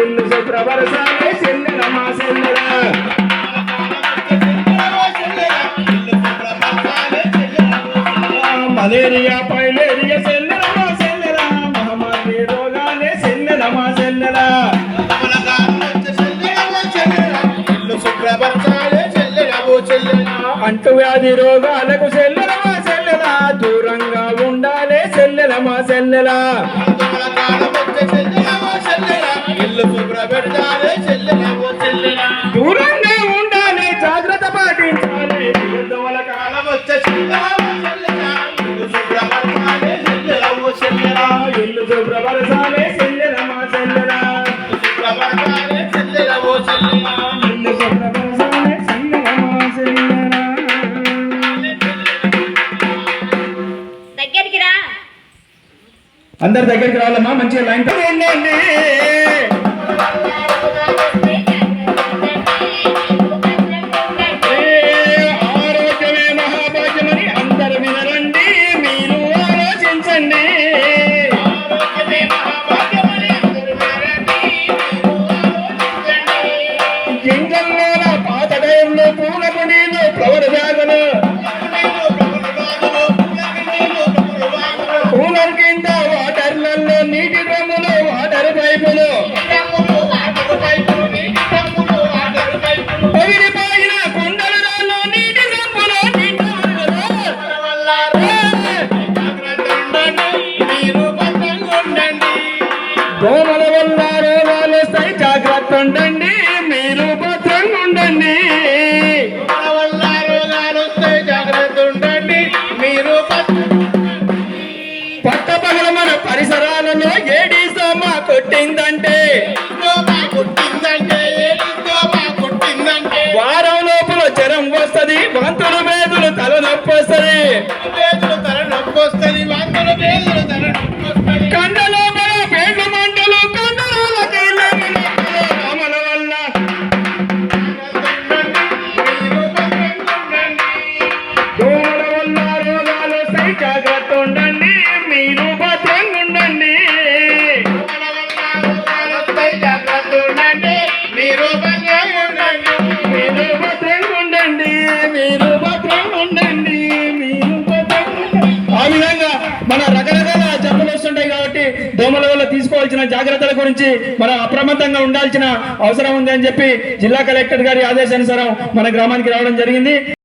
ఇల్లు శుభ్రపరచాలి చెల్లెలమ్మా చెల్లెలా malaria filaria సెల్లెలమ్మా సెల్లెలా మహమ్మారి రోగాలే సెల్లెలమ్మా సెల్లెలా అంటువ్యాధి రోగాలకు సెల్లెలమా సెల్లెలా దూరంగా ఉండాలి సెల్లెలమా సెల్లెలా దూరంగా ఉండాలి జాగ్రత్త పాటించాలి. ఇల్లు శుభ్రపరచాలి ఇల్లు శుభ్రపరచాలి దగ్గరికి రా. అందరి దగ్గరికి రావాలమ్మా మంచిగా లైన్ దోమల వల్ల రోగాలు వస్తాయి జాగ్రత్త ఉండండి మీరు భద్రంగా ఉండండి. పట్ట పగల మన పరిసరాలలో ఏడీ సోమ కొట్టిందంటే వారం లోపల జ్వరం వస్తది ఉండండి మీరు భద్రంగా ఉండండి మీరు భద్రంగా ఉండండి మీరు భద్రంగా ఉండండి మీరు భద్రంగా ఉండండి. ఆ విధంగా మన రకరకాల జబ్బులు వస్తుంటాయి కాబట్టి దోమల వల్ల తీసుకోవాల్సిన జాగ్రత్తల గురించి మనం అప్రమత్తంగా ఉండాల్సిన అవసరం ఉంది అని చెప్పి జిల్లా కలెక్టర్ గారి ఆదేశానుసారం మన గ్రామానికి రావడం జరిగింది